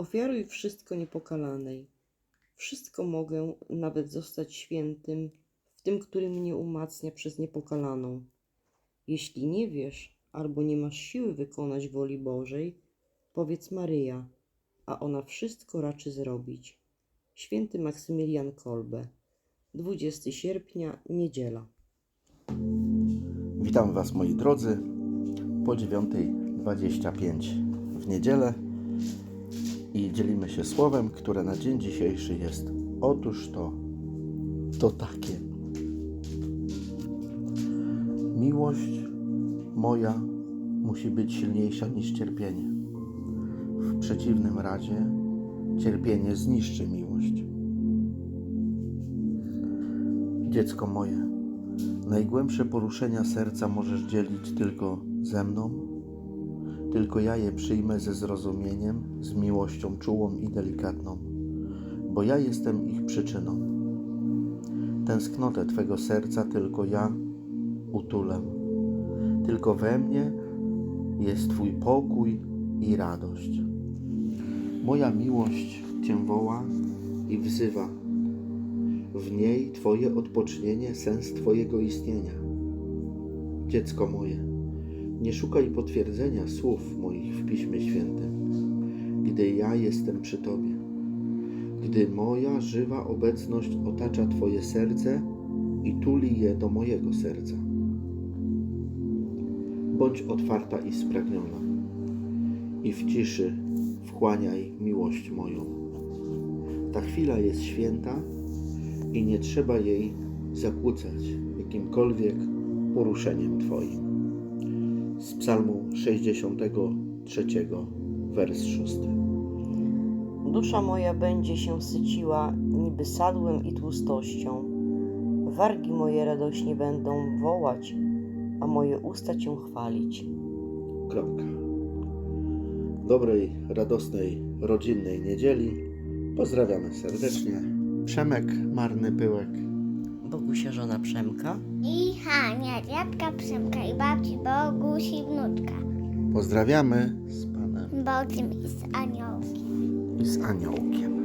Ofiaruj wszystko niepokalanej. Wszystko mogę, nawet zostać świętym, w tym, który mnie umacnia przez niepokalaną. Jeśli nie wiesz, albo nie masz siły wykonać woli Bożej, powiedz Maryja, a ona wszystko raczy zrobić. Święty Maksymilian Kolbe, 20 sierpnia, niedziela. Witam Was moi drodzy po 9.25 w niedzielę i dzielimy się słowem, które na dzień dzisiejszy jest otóż to, to takie. Miłość moja musi być silniejsza niż cierpienie. W przeciwnym razie cierpienie zniszczy miłość. Dziecko moje, Najgłębsze poruszenia serca możesz dzielić tylko ze mną. Tylko ja je przyjmę ze zrozumieniem, z miłością czułą i delikatną, bo ja jestem ich przyczyną. Tęsknotę Twego serca tylko ja utulę. Tylko we mnie jest Twój pokój i radość. Moja miłość Cię woła i wzywa w niej Twoje odpocznienie, sens Twojego istnienia. Dziecko moje, nie szukaj potwierdzenia słów moich w Piśmie Świętym, gdy ja jestem przy Tobie, gdy moja żywa obecność otacza Twoje serce i tuli je do mojego serca. Bądź otwarta i spragniona i w ciszy wchłaniaj miłość moją. Ta chwila jest święta, i nie trzeba jej zakłócać jakimkolwiek poruszeniem Twoim. Z Psalmu 63, wers 6. Dusza moja będzie się syciła niby sadłem i tłustością. Wargi moje radośnie będą wołać, a moje usta Cię chwalić. Kropka. Dobrej, radosnej, rodzinnej niedzieli. Pozdrawiamy serdecznie. Przemek Marny Pyłek. Bogusia żona Przemka. I Hania, dziadka Przemka i babci Bogusi wnuczka. Pozdrawiamy z Panem Bogiem i z aniołkiem. i z Aniołkiem.